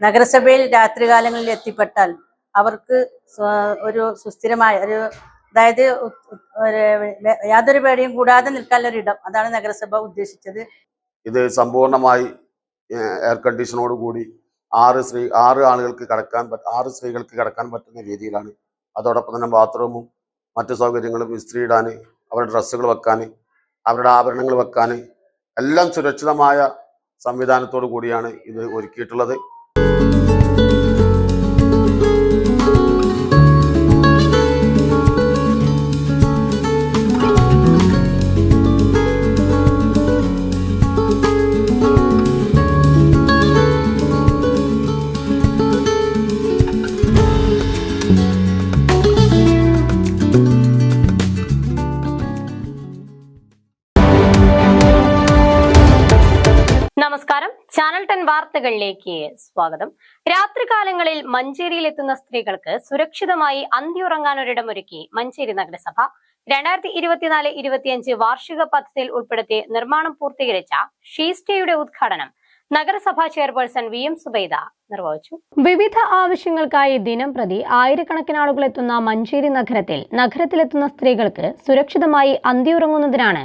നഗരസഭയിൽ രാത്രികാലങ്ങളിൽ എത്തിപ്പെട്ടാൽ അവർക്ക് ഒരു സുസ്ഥിരമായ ഒരു അതായത് യാതൊരു പേടിയും കൂടാതെ ഇടം അതാണ് നഗരസഭ ഉദ്ദേശിച്ചത്. ഇത് സമ്പൂർണമായി എയർ കണ്ടീഷനോട് കൂടി ആറ് സ്ത്രീ ആറ് ആളുകൾക്ക് കിടക്കാൻ ആറ് സ്ത്രീകൾക്ക് കിടക്കാൻ പറ്റുന്ന രീതിയിലാണ്. അതോടൊപ്പം തന്നെ ബാത്റൂമും മറ്റു സൗകര്യങ്ങളും ഇസ്ത്രി അവരുടെ ഡ്രസ്സുകൾ വെക്കാൻ അവരുടെ ആഭരണങ്ങൾ വെക്കാൻ എല്ലാം സുരക്ഷിതമായ സംവിധാനത്തോടു കൂടിയാണ് ഇത് ഒരുക്കിയിട്ടുള്ളത്. നമസ്കാരം. ചാനൽ ടെൻ വാർത്തകളിലേക്ക് സ്വാഗതം. രാത്രികാലങ്ങളിൽ മഞ്ചേരിയിൽ എത്തുന്ന സ്ത്രീകൾക്ക് സുരക്ഷിതമായി അന്തിയുറങ്ങാനൊരിടമൊരുക്കി മഞ്ചേരി നഗരസഭ. രണ്ടായിരത്തി ഇരുപത്തിനാല് ഇരുപത്തിയഞ്ച് വാർഷിക പദ്ധതിയിൽ ഉൾപ്പെടുത്തി നിർമ്മാണം പൂർത്തീകരിച്ച ഷീസ്റ്റേയുടെ ഉദ്ഘാടനം നഗരസഭാ ചെയർപേഴ്സൺ വി എം സുബൈദ നിർവഹിച്ചു. വിവിധ ആവശ്യങ്ങൾക്കായി ദിനം പ്രതി ആയിരക്കണക്കിന് ആളുകൾ എത്തുന്ന മഞ്ചേരി നഗരത്തിൽ നഗരത്തിലെത്തുന്ന സ്ത്രീകൾക്ക് സുരക്ഷിതമായി അന്തിയുറങ്ങുന്നതിനാണ്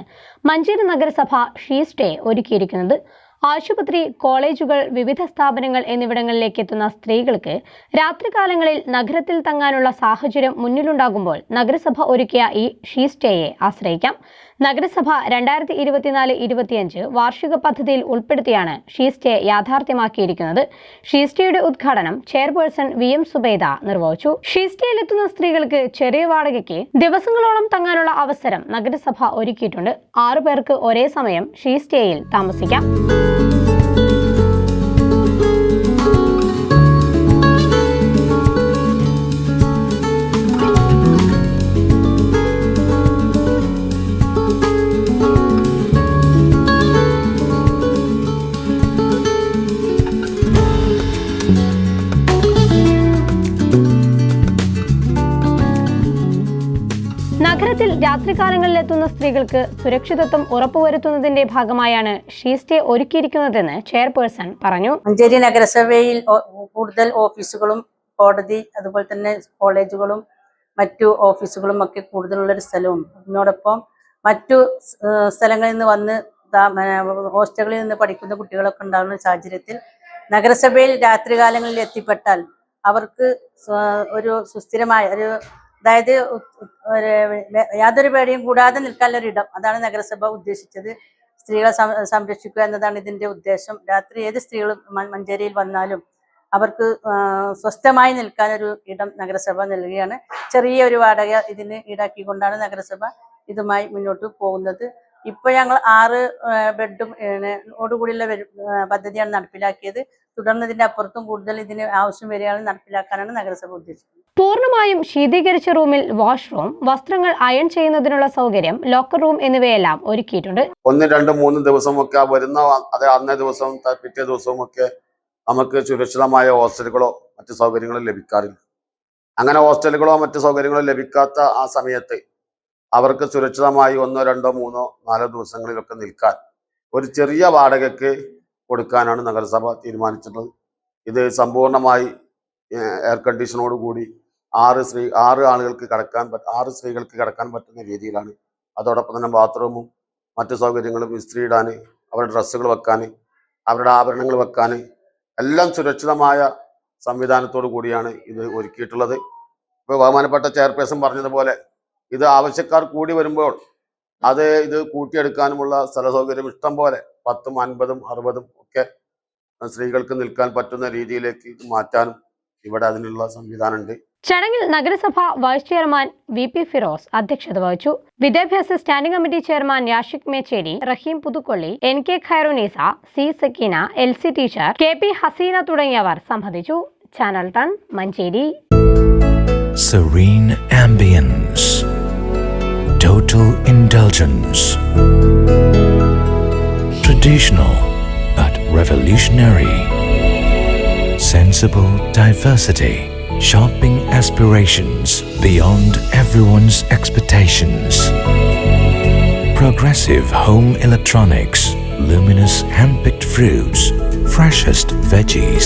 മഞ്ചേരി നഗരസഭ ഷീസ്റ്റേ ഒരുക്കിയിരിക്കുന്നത്. ആശുപത്രി കോളേജുകൾ വിവിധ സ്ഥാപനങ്ങൾ എന്നിവിടങ്ങളിലേക്ക് എത്തുന്ന സ്ത്രീകൾക്ക് രാത്രികാലങ്ങളിൽ നഗരത്തിൽ തങ്ങാനുള്ള സാഹചര്യം മുന്നിലുണ്ടാകുമ്പോൾ നഗരസഭ ഒരുക്കിയ ഈ ഷീ സ്റ്റേയെ ആശ്രയിക്കാം. നഗരസഭ രണ്ടായിരത്തി ഇരുപത്തിനാല് ഇരുപത്തിയഞ്ച് വാർഷിക പദ്ധതിയിൽ ഉൾപ്പെടുത്തിയാണ് ഷീ സ്റ്റേ യാഥാർത്ഥ്യമാക്കിയിരിക്കുന്നത്. ഷീ സ്റ്റേയുടെ ഉദ്ഘാടനം ചെയർപേഴ്സൺ വി എം സുബൈദ നിർവഹിച്ചു. ഷീ സ്റ്റേയിലെത്തുന്ന സ്ത്രീകൾക്ക് ചെറിയ വാടകയ്ക്ക് ദിവസങ്ങളോളം തങ്ങാനുള്ള അവസരം നഗരസഭ ഒരുക്കിയിട്ടുണ്ട്. ആറു പേർക്ക് ഒരേ സമയം ഷീ സ്റ്റേയിൽ താമസിക്കാം. നഗരത്തിൽ രാത്രികാലങ്ങളിൽ എത്തുന്ന സ്ത്രീകൾക്ക് സുരക്ഷിതത്വം ഉറപ്പുവരുത്തുന്നതിന്റെ ഭാഗമായാണ് ഷീ സ്റ്റേ ഒരുക്കിയിരിക്കുന്നതെന്ന് ചെയർപേഴ്സൺ പറഞ്ഞു. മഞ്ചേരി നഗരസഭയിൽ കൂടുതൽ ഓഫീസുകളും കോടതി അതുപോലെ തന്നെ കോളേജുകളും മറ്റു ഓഫീസുകളും ഒക്കെ കൂടുതലുള്ള ഒരു സ്ഥലവും. അതിനോടൊപ്പം മറ്റു സ്ഥലങ്ങളിൽ നിന്ന് വന്ന് ഹോസ്റ്റലുകളിൽ നിന്ന് പഠിക്കുന്ന കുട്ടികളൊക്കെ ഉണ്ടാകുന്ന സാഹചര്യത്തിൽ നഗരസഭയിൽ രാത്രികാലങ്ങളിൽ എത്തിപ്പെട്ടാൽ അവർക്ക് ഒരു സുസ്ഥിരമായ ഒരു അതായത് യാതൊരു പേടിയും കൂടാതെ നിൽക്കാനുള്ള ഒരു ഇടം. അതാണ് നഗരസഭ ഉദ്ദേശിച്ചത്. സ്ത്രീകളെ സംരക്ഷിക്കുക എന്നതാണ് ഇതിന്റെ ഉദ്ദേശം. രാത്രി ഏത് സ്ത്രീകളും മഞ്ചേരിയിൽ വന്നാലും അവർക്ക് സ്വസ്ഥമായി നിൽക്കാനൊരു ഇടം നഗരസഭ നൽകുകയാണ്. ചെറിയ ഒരു വാടക ഇതിന് ഈടാക്കിക്കൊണ്ടാണ് നഗരസഭ ഇതുമായി മുന്നോട്ട് പോകുന്നത്. ഇപ്പൊ ഞങ്ങൾ ആറ് ബെഡും ഓടുകൂടിയുള്ള പദ്ധതിയാണ് നടപ്പിലാക്കിയത്. തുടർന്ന് ഇതിന്റെ അപ്പുറത്തും കൂടുതൽ ഇതിന് ആവശ്യം വരികയാണെങ്കിൽ നടപ്പിലാക്കാനാണ് നഗരസഭ ഉദ്ദേശിക്കുന്നത്. പൂർണമായും ശീതീകരിച്ച റൂമിൽ വാഷ്റൂം വസ്ത്രങ്ങൾ അയൺ ചെയ്യുന്നതിനുള്ള സൗകര്യം ലോക്കർ റൂം എന്നിവയെല്ലാം ഒരുക്കിയിട്ടുണ്ട്. ഒന്ന് രണ്ട് മൂന്ന് ദിവസമൊക്കെ വരുന്ന അത് അന്നേ ദിവസം പിറ്റേ ദിവസവും ഒക്കെ നമുക്ക് സുരക്ഷിതമായ ഹോസ്റ്റലുകളോ മറ്റു സൗകര്യങ്ങളോ ലഭിക്കാറില്ല. അങ്ങനെ ഹോസ്റ്റലുകളോ മറ്റു സൗകര്യങ്ങളോ ലഭിക്കാത്ത ആ സമയത്ത് അവർക്ക് സുരക്ഷിതമായി ഒന്നോ രണ്ടോ മൂന്നോ നാലോ ദിവസങ്ങളിലൊക്കെ നിൽക്കാൻ ഒരു ചെറിയ വാടകയ്ക്ക് കൊടുക്കാനാണ് നഗരസഭ തീരുമാനിച്ചിട്ടുള്ളത്. ഇത് സമ്പൂർണമായി എയർ കണ്ടീഷനോട് കൂടി ആറ് സ്ത്രീ ആറ് ആളുകൾക്ക് കിടക്കാൻ പറ്റ ആറ് സ്ത്രീകൾക്ക് കിടക്കാൻ പറ്റുന്ന രീതിയിലാണ്. അതോടൊപ്പം തന്നെ ബാത്റൂമും മറ്റു സൗകര്യങ്ങളും ഇസ്ത്രി ഇടാൻ അവരുടെ ഡ്രസ്സുകൾ വെക്കാൻ അവരുടെ ആഭരണങ്ങൾ വെക്കാൻ എല്ലാം സുരക്ഷിതമായ സംവിധാനത്തോടു കൂടിയാണ് ഇത് ഒരുക്കിയിട്ടുള്ളത്. ഇപ്പോൾ ബഹുമാനപ്പെട്ട ചെയർപേഴ്സൺ പറഞ്ഞതുപോലെ ഇത് ആവശ്യക്കാർ കൂടി വരുമ്പോൾ അത് ഇത് കൂട്ടിയെടുക്കാനുമുള്ള സ്ഥല സൗകര്യം ഇഷ്ടം പോലെ. പത്തും അൻപതും അറുപതും ഒക്കെ സ്ത്രീകൾക്ക് നിൽക്കാൻ പറ്റുന്ന രീതിയിലേക്ക് മാറ്റാനും ഇവിടെ അതിനുള്ള സംവിധാനമുണ്ട്. ചടങ്ങിൽ നഗരസഭ vice chairman V P Firoz അധ്യക്ഷത വഹിച്ചു. വിദ്യാഭ്യാസ standing committee chairman Yashik Mecheri Raheem Puthukkolli N K Khairunnisa C Sakeena L C teacher K P Haseena തുടങ്ങിയവർ സംബന്ധിച്ചു. Channel ton Manjeri. Serene ambience, total indulgence, traditional but revolutionary, sensible diversity, shopping aspirations beyond everyone's expectations, progressive home electronics, luminous hand-picked fruits, freshest veggies.